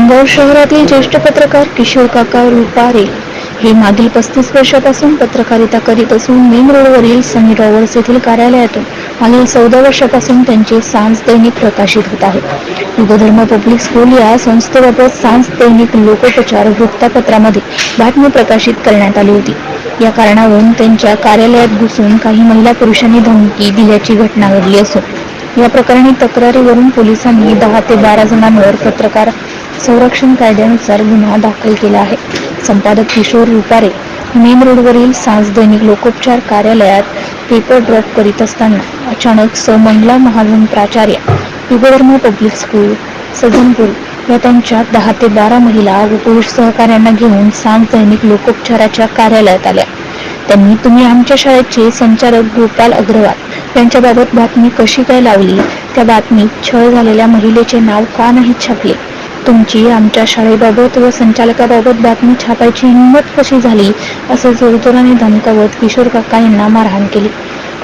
खामगाव शहरातील ज्येष्ठ पत्रकार किशोर काका रुपारे हे मागील पस्तीस वर्षापासून पत्रकारिता करीत असून मेन रोडवरील सनी टॉवर्स येथील कार्यालयातून मागील चौदा वर्षापासून त्यांचे सांज दैनिक प्रकाशित होत आहे. युगधर्म पब्लिक स्कूल या संस्थेबाबत सांज दैनिक लोकोपचार वृत्तपत्रामध्ये बातमी प्रकाशित करण्यात आली होती. या कारणावरून त्यांच्या कार्यालयात घुसून काही महिला पुरुषांनी धमकी दिल्याची घटना घडली असून या प्रकरणी तक्रारीवरून पोलिसांनी दहा ते बारा जणांवर पत्रकार संरक्षण कायद्यानुसार गुन्हा दाखल केला आहे. संपादक किशोर रुपारे मेन रोडवरील सांज दैनिक लोकोपचार कार्यालयात पेपर ड्रॉप करीत असताना अचानक समंगला महाजन प्राचार्य युगधर्म पब्लिक स्कूल सज्जनपूर या त्यांच्या दहा ते बारा महिला व पुरुष सहकार्यांना घेऊन सांज दैनिक लोकोपचाराच्या कार्यालयात आल्या. त्यांनी तुम्ही आमच्या शाळेचे संचालक गोपाल अग्रवाल यांच्याबाबत बातमी कशी काय लावली? त्या बातमीत छळ झालेल्या महिलेचे नाव का नाही छापले? तुमची आमच्या शाळेबाबत व संचालकाबाबत बातमी छापायची हिंमत कशी झाली असं जोरजोराने धमकावत किशोर काका यांना मारहाण केली.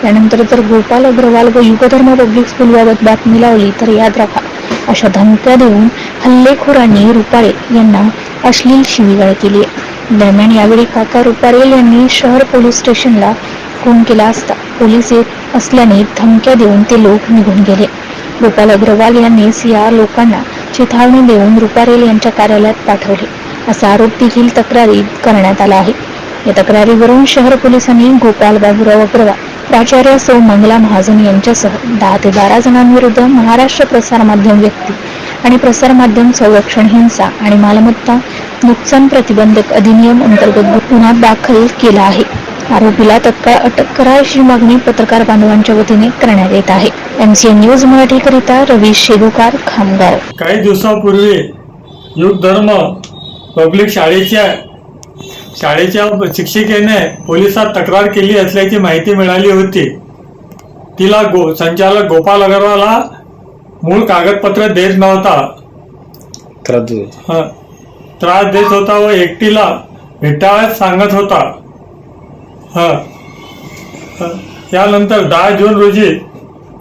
त्यानंतर जर गोपाल अग्रवाल व युगधर्म पब्लिक स्कूलबाबत बातमी लावली तर याद राखा अशा धमक्या देऊन हल्लेखोरांनी रुपारे यांना अश्लील शिवीगाळ केली आहे. दरम्यान यावेळी काका रुपारेल यांनी शहर पोलीस स्टेशनला फोन केला असता पोलीस येत असल्याने धमक्या देऊन ते लोक निघून गेले. गोपाल अग्रवाल यांनीच या लोकांना चिथावणी देऊन रुपारेल यांच्या कार्यालयात पाठवले. असा आरोप देखील तक्रारीत करण्यात आला आहे. या तक्रारीवरून शहर पोलिसांनी गोपाल बाबूराव अग्रवाल प्राचार्य सौ मंगला महाजन यांच्यासह दहा ते बारा जणांविरुद्ध महाराष्ट्र प्रसारमाध्यम व्यक्ती आणि प्रसारमाध्यम संरक्षण हिंसा आणि मालमत्ता नुकसान प्रतिबंधक अधिनियम अंतर्गत गुन्हा दाखल केला आहे. आरोपीला तत्काळ अटक करा अशी मागणी पत्रकार बांधवांच्या वतीने करण्यात येत आहे. एमसीएन न्यूज मराठीकरिता रवी शेगुकार खामगाव. काही दिवसापूर्वी युग धर्म पब्लिक शाळेच्या शाळेच्या शिक्षिकेने पोलिसात तक्रार केली असल्याची माहिती मिळाली होती. तिला गो संचालक गोपाल अगरवाला मूळ कागदपत्र देत नव्हता. त्रास देतो. हं. होता व एकटीला भेटावयास सांगत होता. हां. यानंतर दहा जून रोजी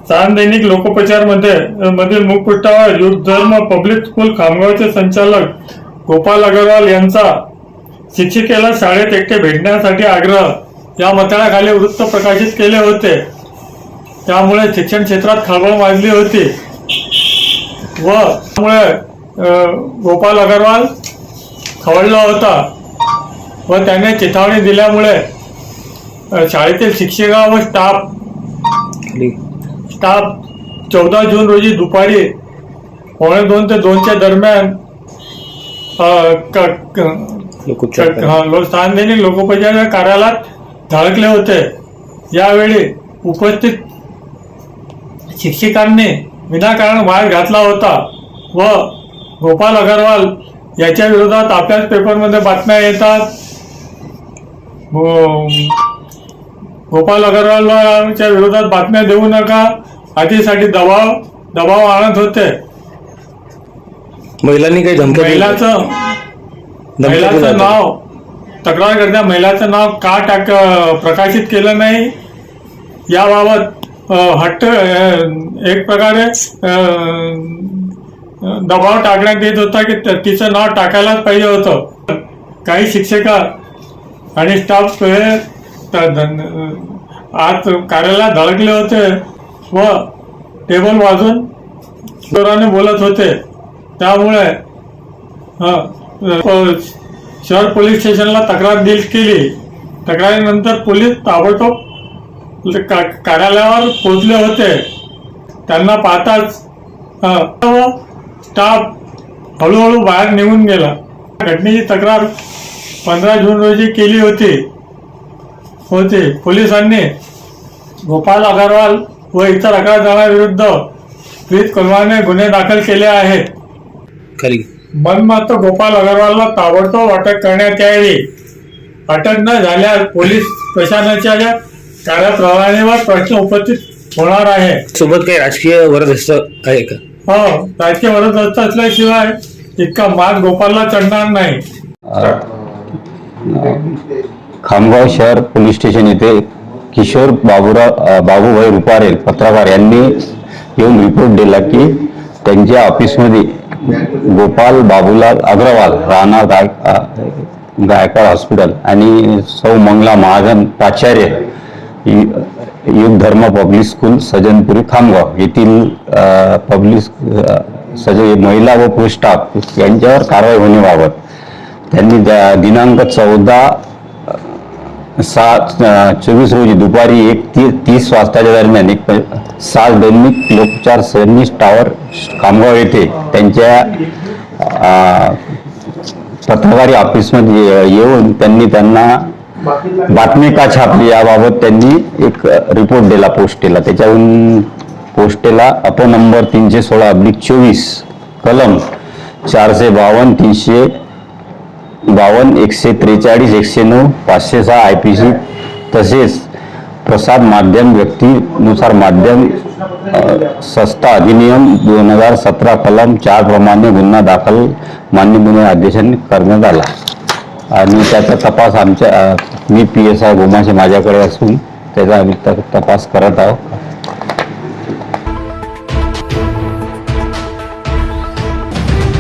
चांद दैनिक लोकोपचारमध्ये मधील मुखपृष्ठावर युग धर्म पब्लिक स्कूल खामगावचे संचालक गोपाल अगरवाल यांचा शिक्षिकेला शाळेत एकटे भेटण्यासाठी आग्रह. या मताळाखाली वृत्त प्रकाशित केले होते. त्यामुळे शिक्षण क्षेत्रात खळबळ माजली होती. व त्यामुळे गोपाल अगरवाल खवळला होता. व त्याने चेतावणी दिल्यामुळे शाळेतील शिक्षिका व स्टाफ. स्टाफ चौदा जून रोजी दुपारी पावणे दोन ते दोनच्या दरम्यान अं, क- क- लोकोपचार. हा, कार्यालयात धडकले होते. यावेळी उपस्थित शिक्षकांनी विनाकारण वाद घातला होता व गोपाल अगरवाल याच्या विरोधात आपल्याच पेपरमध्ये बातम्या येतात. गो- गोपाल अगरवालच्या विरोधात बातम्या देऊ नका आधीसाठी दबाव दबाव आणत होते महिलांनी काही दिल्या? महिलाचं महिलाचं. नाव तक्रार करता महिलाचं नाव का टाक प्रकाशित केलं नाही याबाबत हट्ट एक प्रकारे दबाव टाकण्यात येत होता की तिचं नाव टाकायलाच पाहिजे होतं काही शिक्षिका आणि स्टाफ हे आज कार्यालयात धडकले होते. व टेबल वाजून जोराने बोलत होते. त्यामुळे शहर पोलीस स्टेशनला तक्रार दिल केली. तक्रारीनंतर पोलीस ताबडतोब का- कार्यालयावर पोहोचले होते. त्यांना पाहताच व स्टाफ हळूहळू बाहेर निघून गेला. घटनेची तक्रार पंधरा जून रोजी केली होती. होती. पोलिसांनी गोपाल अगरवाल व इतर अकरा जणांविरुद्ध विविध कलमाने गुन्हे दाखल केले आहेत. खाली मनमात्र गोपाल अगरवालला ताबडतोब अटक करण्यात यावी. अटक न झाल्यास पोलीस प्रशासनाच्या कार्यप्रणालीवर प्रश्न उपस्थित होणार आहे. सोबत काही राजकीय वरदस्त आहे का? हो राजकीय वरदस्त असल्याशिवाय इतका मात गोपालला चढणार नाही. खामगाव शहर पोलीस स्टेशन येथे किशोर बाबूराव बाबूभाई रुपारे पत्रकार यांनी येऊन रिपोर्ट दिला की त्यांच्या ऑफिसमध्ये गोपाल बाबूलाल अग्रवाल राहणार गाय अ, गायकवाड हॉस्पिटल आणि सौ मंगला महाजन प्राचार्य युग धर्म पब्लिक स्कूल सजनपुरी खामगाव. येथील पब्लिक सज महिला व पुरुष स्टाफ यांच्यावर कारवाई होण्याबाबत त्यांनी दिनांक चौदा सात चोवीस रोजी दुपारी एक ती तीस वाजताच्या दरम्यान एक सात दैनिक लोकचार सर्निस टावर खामगाव येथे त्यांच्या पत्रकारी ऑफिसमध्ये ये- येऊन त्यांनी त्यांना बातमी का छापली याबाबत त्यांनी एक रिपोर्ट दिला पोस्टेला त्याच्याहून पोस्टेला अप नंबर तीनशे सोळा अब्लिक चोवीस कलम चारशे बावन्न तीनशे बावन्न एकशे त्रेचाळीस एकशे नऊ पाचशे सहा आय पी सी तसेच प्रसाद माध्यम व्यक्तीनुसार माध्यम संस्था अधिनियम दोन हजार सतरा कलम चार प्रमाणे गुन्हा दाखल मान्य गुन्हे अध्यक्ष करण्यात आला. आणि त्याचा तपास आमच्या मी पी एस आय गोमाशे माझ्याकडे असून त्याचा आम्ही त- तपास करत आहोत.